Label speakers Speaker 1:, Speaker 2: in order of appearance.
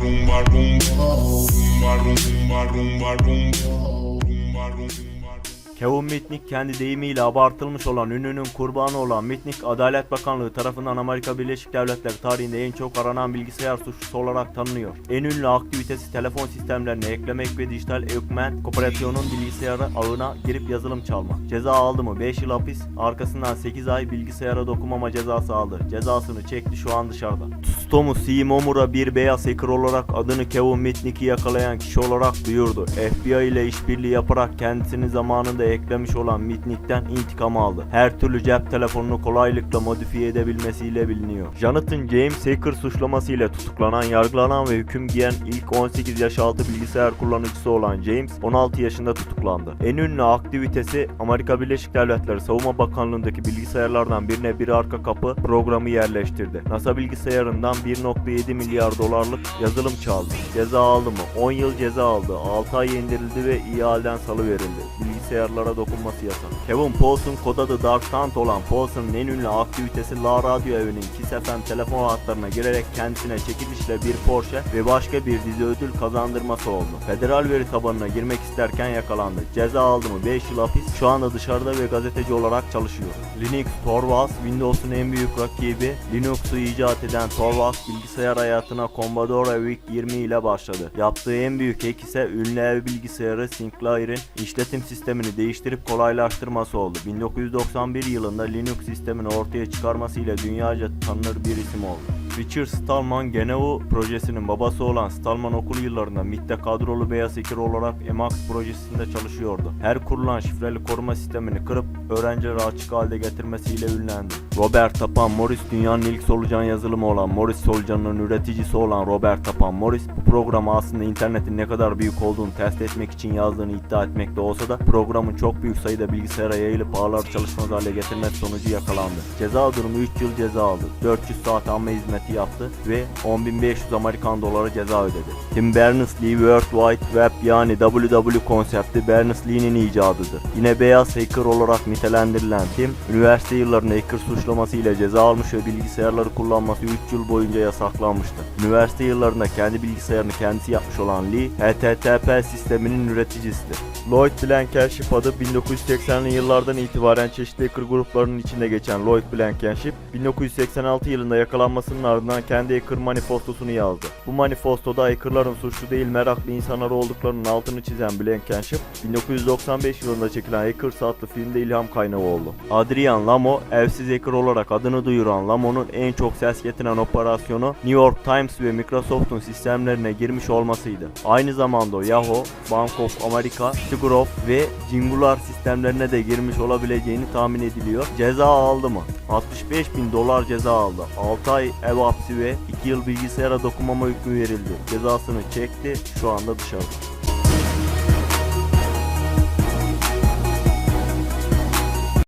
Speaker 1: rumba, rumba, rumba, rumba, rumba, rumba, rumba, rumba.
Speaker 2: Kevin Mitnick kendi deyimiyle abartılmış olan ününün kurbanı olan Mitnick Adalet Bakanlığı tarafından Amerika Birleşik Devletleri tarihinde en çok aranan bilgisayar suçlusu olarak tanınıyor. En ünlü aktivitesi telefon sistemlerine eklemek ve dijital Equipment Kooperasyon'un bilgisayarı ağına girip yazılım çalmak. Ceza aldı mı? 5 yıl hapis, arkasından 8 ay bilgisayara dokunmama cezası aldı. Cezasını çekti şu an dışarıda. Tsutomu Shimomura bir beyaz hacker olarak adını Kevin Mitnick'i yakalayan kişi olarak duyurdu. FBI ile işbirliği yaparak kendisini zamanında eklemiş olan Mitnick'ten intikam aldı. Her türlü cep telefonunu kolaylıkla modifiye edebilmesiyle biliniyor. Jonathan James hacker suçlamasıyla tutuklanan, yargılanan ve hüküm giyen ilk 18 yaş altı bilgisayar kullanıcısı olan James 16 yaşında tutuklandı. En ünlü aktivitesi Amerika Birleşik Devletleri Savunma Bakanlığı'ndaki bilgisayarlardan birine bir arka kapı programı yerleştirdi. NASA bilgisayarından 1.7 milyar dolarlık yazılım çaldı. Ceza aldı mı? 10 yıl ceza aldı. 6 ay indirildi ve ihaleden salıverildi. Bilgisayarlara dokunması yasak. Kevin Paulson kod adı Dark Tant olan Paulson'ın en ünlü aktivitesi La Radyo evinin Kiss FM telefon hatlarına girerek kendisine çekilişle bir Porsche ve başka bir dizi ödül kazandırması oldu. Federal veri tabanına girmek isterken yakalandı. Ceza aldı mı 5 yıl hapis. Şu anda dışarıda ve gazeteci olarak çalışıyor. Linux, Torvalds, Windows'un en büyük rakibi. Linux'u icat eden Torvalds bilgisayar hayatına Commodore VIC 20 ile başladı. Yaptığı en büyük ek ise ünlü ev bilgisayarı Sinclair'in işletim sistemini değiştirip kolaylaştırması oldu. 1991 yılında Linux sistemini ortaya çıkarmasıyla dünyaca tanınır bir isim oldu. Richard Stallman Genevu projesinin babası olan Stallman okul yıllarında MIT'te kadrolu beyaz hacker olarak Emacs projesinde çalışıyordu. Her kurulan şifreli koruma sistemini kırıp öğrencilere açık halde getirmesiyle ünlendi. Robert Tapan Morris dünyanın ilk solucan yazılımı olan Morris solucanının üreticisi olan Robert Tapan Morris bu programı aslında internetin ne kadar büyük olduğunu test etmek için yazdığını iddia etmekte olsa da programın çok büyük sayıda bilgisayara yayılıp ağlar çalışmaz hale getirmesi sonucu yakalandı. Ceza durumu 3 yıl ceza aldı. 400 saat amme hizmeti yaptı ve 10.500 Amerikan doları ceza ödedi. Tim Berners-Lee World Wide Web yani WW konsepti Berners-Lee'nin icadıdır. Yine beyaz hacker olarak nitelendirilen Tim, üniversite yıllarında hacker suçlaması ile ceza almış ve bilgisayarları kullanması 3 yıl boyunca yasaklanmıştı. Üniversite yıllarında kendi bilgisayarını kendisi yapmış olan Lee, HTTP sisteminin üreticisidir. Lloyd Blankenship adı 1980'li yıllardan itibaren çeşitli hacker gruplarının içinde geçen Lloyd Blankenship, 1986 yılında yakalanmasının ardından kendi hacker manifestosunu yazdı. Bu manifestoda hackerların suçlu değil meraklı insanlar olduklarının altını çizen Blankenship, 1995 yılında çekilen Hackers adlı filmde ilham kaynağı oldu. Adrian Lamo, evsiz hacker olarak adını duyuran Lamo'nun en çok ses getiren operasyonu New York Times ve Microsoft'un sistemlerine girmiş olmasıydı. Aynı zamanda Yahoo, Bank of America, Citigroup ve Jingular sistemlerine de girmiş olabileceğini tahmin ediliyor. Ceza aldı mı? 65 bin dolar ceza aldı. 6 ay ev hapsi ve 2 yıl bilgisayara dokunmama hükmü verildi. Cezasını çekti, şu anda dışarıda.